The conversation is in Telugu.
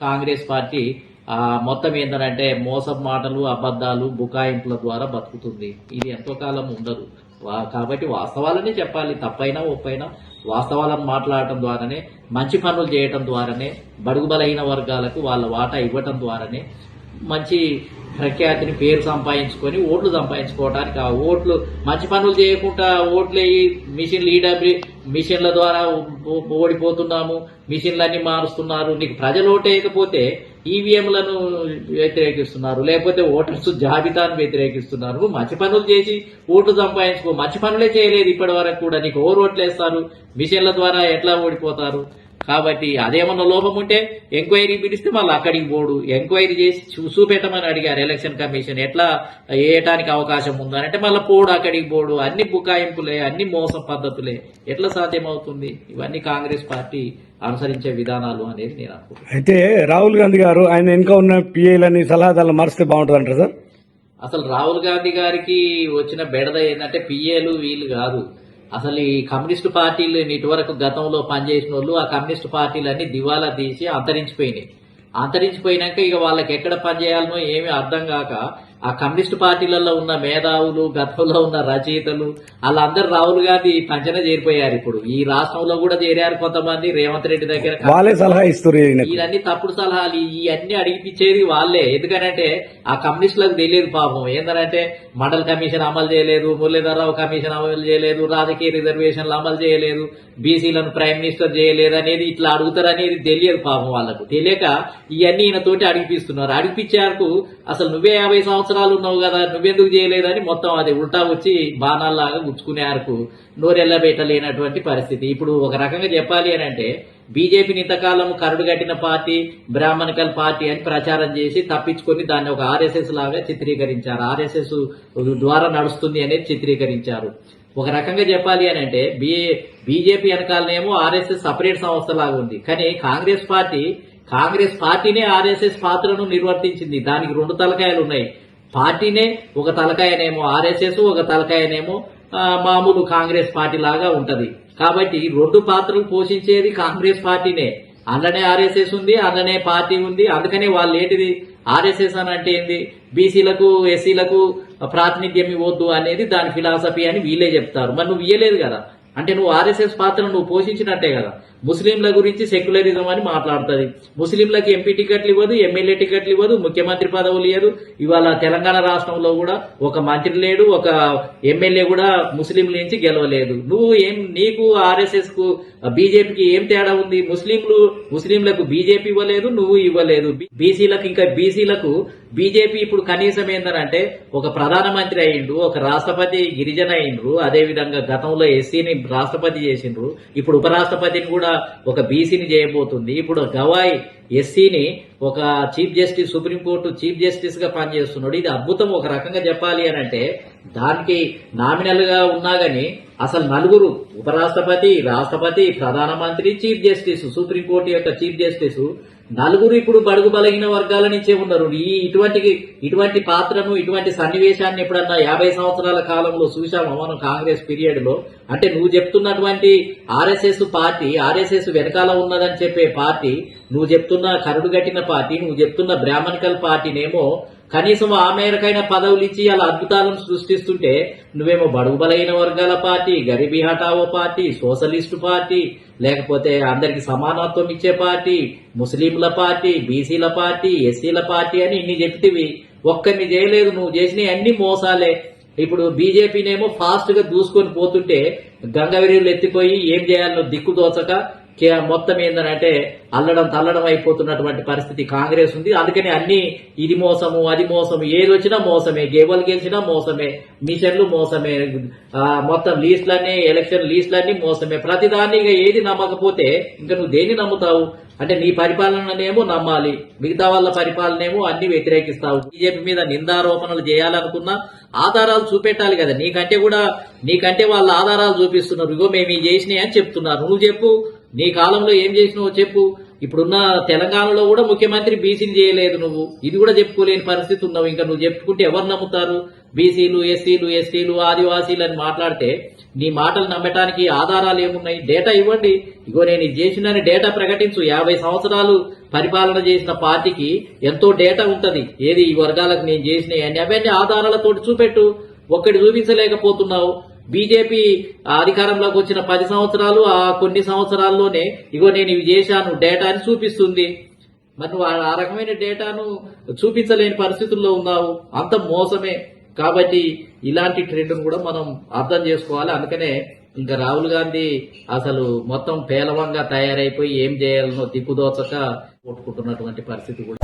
కాంగ్రెస్ పార్టీ మొత్తం ఏంటంటే మోసం మాటలు అబద్ధాలు బుకాయింపుల ద్వారా బతుకుతుంది. ఇది ఎంతో కాలం ఉండదు. వా- కాబట్టి వాస్తవాలనే చెప్పాలి. తప్పైనా ఒప్పైనా వాస్తవాలను మాట్లాడటం ద్వారానే మంచి పనులు చేయటం ద్వారానే బడుగు బలహీన వర్గాలకు వాళ్ళ వాటా ఇవ్వటం ద్వారానే మంచి ప్రఖ్యాతిని పేరు సంపాదించుకొని ఓట్లు సంపాదించుకోవడానికి ఆ ఓట్లు మంచి పనులు చేయకుండా ఓట్లు వేయి మిషన్లు ఈడబ్ల్యూ మిషన్ల ద్వారా ఓడిపోతున్నాము మిషన్లన్నీ మారుస్తున్నారు. నీకు ప్రజలు ఓటేయకపోతే ఈవీఎంలను వ్యతిరేకిస్తున్నారు. లేకపోతే ఓటర్స్ జాబితాను వ్యతిరేకిస్తున్నారు. మంచి పనులు చేసి ఓటు సంపాదించుకో. మంచి పనులే చేయలేదు ఇప్పటి వరకు కూడా. నీకు ఓవర్ ఓట్లు వేస్తారు మిషన్ల ద్వారా ఎట్లా ఓడిపోతారు? కాబట్టి అదేమన్నా లోపం ఉంటే ఎంక్వైరీ పిలిస్తే మళ్ళీ అక్కడికి పోడు. ఎంక్వైరీ చేసి చూపెట్టమని అడిగారు ఎలక్షన్ కమిషన్. ఎట్లా వేయటానికి అవకాశం ఉందని అంటే మళ్ళీ పోడు అక్కడికి పోడు. అన్ని బుకాయింపులే అన్ని మోసం పద్ధతులే. ఎట్లా సాధ్యమవుతుంది? ఇవన్నీ కాంగ్రెస్ పార్టీ అనుసరించే విధానాలు అనేది నేను అనుకుంటున్నాను. అయితే రాహుల్ గాంధీ గారు ఆయన వెనుక ఉన్న పిఏలని సలహాదారులు మారిస్తే బాగుంటుంది అంటారు సార్? అసలు రాహుల్ గాంధీ గారికి వచ్చిన బెడద ఏంటంటే పిఏలు వీళ్ళు కాదు. అసలు ఈ కమ్యూనిస్టు పార్టీలు ఇటువరకు గతంలో పనిచేసిన వాళ్ళు ఆ కమ్యూనిస్టు పార్టీలన్నీ దివాలా తీసి అంతరించిపోయినాయి. అంతరించిపోయినాక ఇక వాళ్ళకి ఎక్కడ పనిచేయాలనో ఏమీ అర్థం కాక ఆ కమ్యూనిస్టు పార్టీలలో ఉన్న మేధావులు గతంలో ఉన్న రచయితలు వాళ్ళందరూ రాహుల్ గాంధీ పంచన చేరిపోయారు ఇప్పుడు. ఈ రాష్ట్రంలో కూడా చేరారు కొంతమంది. రేవంత్ రెడ్డి దగ్గర వాళ్ళే సలహా ఇస్తారు. ఇవన్నీ తప్పుడు సలహాలు ఇవన్నీ అడిగిపించేది వాళ్ళే. ఎందుకంటే ఆ కమ్యూనిస్టులకు తెలియదు పాపం. ఏంటంటే మండల కమిషన్ అమలు చేయలేదు మురళీధరరావు కమిషన్ అమలు చేయలేదు రాజకీయ రిజర్వేషన్లు అమలు చేయలేదు బీసీలను ప్రైమ్ మినిస్టర్ చేయలేదు అనేది ఇట్లా అడుగుతారు అనేది తెలియదు పాపం వాళ్ళకు. తెలియక ఇవన్నీ ఈయన తోటి అడిగిపిస్తున్నారు. అడిగిపించారు అసలు నువ్వే యాభై సంవత్సరాలు ఉన్నావు కదా నువ్వెందుకు చేయలేదని మొత్తం అది ఉల్టా వచ్చి బాణాల్లాగా గుచ్చుకునే వరకు నోరెల్లబెట్టలేనటువంటి పరిస్థితి. ఇప్పుడు ఒక రకంగా చెప్పాలి అని అంటే బీజేపీని ఇంతకాలం కరుడు కట్టిన పార్టీ బ్రాహ్మణికల్ పార్టీ అని ప్రచారం చేసి తప్పించుకొని దాన్ని ఒక ఆర్ఎస్ఎస్ లాగా చిత్రీకరించారు. ఆర్ఎస్ఎస్ ద్వారా నడుస్తుంది అనేది చిత్రీకరించారు. ఒక రకంగా చెప్పాలి అని అంటే బీ బీజేపీ వెనకాలనేమో ఆర్ఎస్ఎస్ సపరేట్ సంస్థ లాగా ఉంది. కానీ కాంగ్రెస్ పార్టీ కాంగ్రెస్ పార్టీనే ఆర్ఎస్ఎస్ పాత్రను నిర్వర్తించింది. దానికి రెండు తలకాయలు ఉన్నాయి. పార్టీనే ఒక తలకాయనేమో ఆర్ఎస్ఎస్ ఒక తలకాయనేమో మామూలు కాంగ్రెస్ పార్టీ లాగా ఉంటది. కాబట్టి రెండు పాత్రలు పోషించేది కాంగ్రెస్ పార్టీనే. అందులోనే ఆర్ఎస్ఎస్ ఉంది అందులోనే పార్టీ ఉంది. అందుకనే వాళ్ళు ఏంటిది? ఆర్ఎస్ఎస్ అని అంటే ఏంది? బీసీలకు ఎస్సీలకు ప్రాతినిధ్యం ఇవ్వద్దు అనేది దాని ఫిలాసఫీ అని వీళ్ళే చెప్తారు. మరి నువ్వు ఇయ్యలేదు కదా. అంటే నువ్వు ఆర్ఎస్ఎస్ పాత్రను నువ్వు పోషించినట్టే కదా. ముస్లింల గురించి సెక్యులరిజం అని మాట్లాడుతుంది. ముస్లింలకు ఎంపీ టికెట్లు ఇవ్వదు ఎమ్మెల్యే టికెట్లు ఇవ్వదు ముఖ్యమంత్రి పదవులు లేదు ఇవాళ తెలంగాణ రాష్ట్రంలో కూడా ఒక మంత్రి లేడు ఒక ఎమ్మెల్యే కూడా ముస్లింల నుంచి గెలవలేదు. నువ్వు ఏం నీకు ఆర్ఎస్ఎస్కు బీజేపీకి ఏం తేడా ఉంది? ముస్లింలు ముస్లింలకు బీజేపీ ఇవ్వలేదు నువ్వు ఇవ్వలేదు. బీసీలకు ఇంకా బీసీలకు బీజేపీ ఇప్పుడు కనీసం ఏంటంటే ఒక ప్రధానమంత్రి అయిండు ఒక రాష్ట్రపతి గిరిజన అయిండ్రు అదేవిధంగా గతంలో ఎస్సీని రాష్ట్రపతి చేసిండ్రు ఇప్పుడు ఉపరాష్ట్రపతిని కూడా ఒక బీసీని చేయబోతుంది. ఇప్పుడు గవాయ్ ఎస్సీని ఒక chief justice supreme court chief జస్టిస్గా పనిచేస్తున్నాడు. ఇది అద్భుతం. ఒక రకంగా చెప్పాలి అని అంటే దానికి నామినల్గా ఉన్నా గాని అసలు నలుగురు ఉపరాష్ట్రపతి రాష్ట్రపతి ప్రధానమంత్రి చీఫ్ జస్టిస్ సుప్రీంకోర్టు యొక్క చీఫ్ జస్టిస్ నలుగురు ఇప్పుడు బడుగు బలహీన వర్గాల నుంచే ఉన్నారు. ఈ ఇటువంటి ఇటువంటి పాత్రను ఇటువంటి సన్నివేశాన్ని ఎప్పుడన్నా యాభై సంవత్సరాల కాలంలో చూశాము మనం కాంగ్రెస్ పీరియడ్లో అంటే నువ్వు చెప్తున్నటువంటి ఆర్ఎస్ఎస్ పార్టీ ఆర్ఎస్ఎస్ వెనకాల ఉన్నదని చెప్పే పార్టీ నువ్వు చెప్తున్న కరుడుగట్టిన పార్టీ నువ్వు చెప్తున్న బ్రాహ్మణికల్ పార్టీనేమో కనీసం ఆ మేరకైన పదవులు ఇచ్చి అలా అద్భుతాలను సృష్టిస్తుంటే నువ్వేమో బడుగు బలైన వర్గాల పార్టీ గరీబీ హఠావో పార్టీ సోషలిస్టు పార్టీ లేకపోతే అందరికి సమానత్వం ఇచ్చే పార్టీ ముస్లింల పార్టీ బీసీల పార్టీ ఎస్సీల పార్టీ అని ఇన్ని చెప్తివి ఒక్కరిని చేయలేదు నువ్వు చేసినవి అన్ని మోసాలే. ఇప్పుడు బీజేపీనేమో ఫాస్ట్గా దూసుకొని పోతుంటే గంగవీరులు ఎత్తిపోయి ఏం చేయాలో దిక్కు దోచక మొత్తం ఏంటంటే అల్లడం తల్లడం అయిపోతున్నటువంటి పరిస్థితి కాంగ్రెస్ ఉంది. అందుకని అన్ని ఇది మోసము అది మోసము ఏది వచ్చినా మోసమే. గేవల్ గెలిచినా మోసమే. మిషన్లు మోసమే. మొత్తం లీస్ట్లన్నీ ఎలక్షన్ లీస్ట్లన్నీ మోసమే. ప్రతిదాన్ని ఇక ఏది నమ్మకపోతే ఇంకా నువ్వు దేన్ని నమ్ముతావు? అంటే నీ పరిపాలననేమో నమ్మాలి. మిగతా వాళ్ళ పరిపాలనేమో అన్ని వ్యతిరేకిస్తావు. బీజేపీ మీద నిందారోపణలు చేయాలనుకున్నా ఆధారాలు చూపెట్టాలి కదా. నీకంటే కూడా నీకంటే వాళ్ళ ఆధారాలు చూపిస్తున్నారు. ఇగో మేము చేసినాయి అని చెప్తున్నారు. నువ్వు చెప్పు. నీ కాలంలో ఏం చేసినావో చెప్పు. ఇప్పుడున్న తెలంగాణలో కూడా ముఖ్యమంత్రి బీసీని చేయలేదు నువ్వు. ఇది కూడా చెప్పుకోలేని పరిస్థితి ఉన్నావు. ఇంకా నువ్వు చెప్పుకుంటే ఎవరు నమ్ముతారు? బీసీలు ఎస్సీలు ఎస్టీలు ఆదివాసీలు అని మాట్లాడితే నీ మాటలు నమ్మటానికి ఆధారాలు ఏమున్నాయి? డేటా ఇవ్వండి. ఇగో నేను ఇది చేసినని డేటా ప్రకటించు. యాభై సంవత్సరాలు పరిపాలన చేసిన పార్టీకి ఎంతో డేటా ఉంటది. ఏది ఈ వర్గాలకు నేను చేసిన అని అవన్నీ ఆధారాలతో చూపెట్టు. ఒక్కటి చూపించలేకపోతున్నావు. బీజేపీ అధికారంలోకి వచ్చిన పది సంవత్సరాలు ఆ కొన్ని సంవత్సరాల్లోనే ఇగో నేను ఇవి చేశాను డేటాని చూపిస్తుంది. మరి నువ్వు ఆ- ఆ రకమైన డేటాను చూపించలేని పరిస్థితుల్లో ఉన్నావు. అంత మోసమే. కాబట్టి ఇలాంటి ట్రెండ్ను కూడా మనం అర్థం చేసుకోవాలి. అందుకనే ఇంకా రాహుల్ గాంధీ అసలు మొత్తం పేలవంగా తయారైపోయి ఏం చేయాలనో దిక్కుదోచక కొట్టుకుంటున్నటువంటి పరిస్థితి కూడా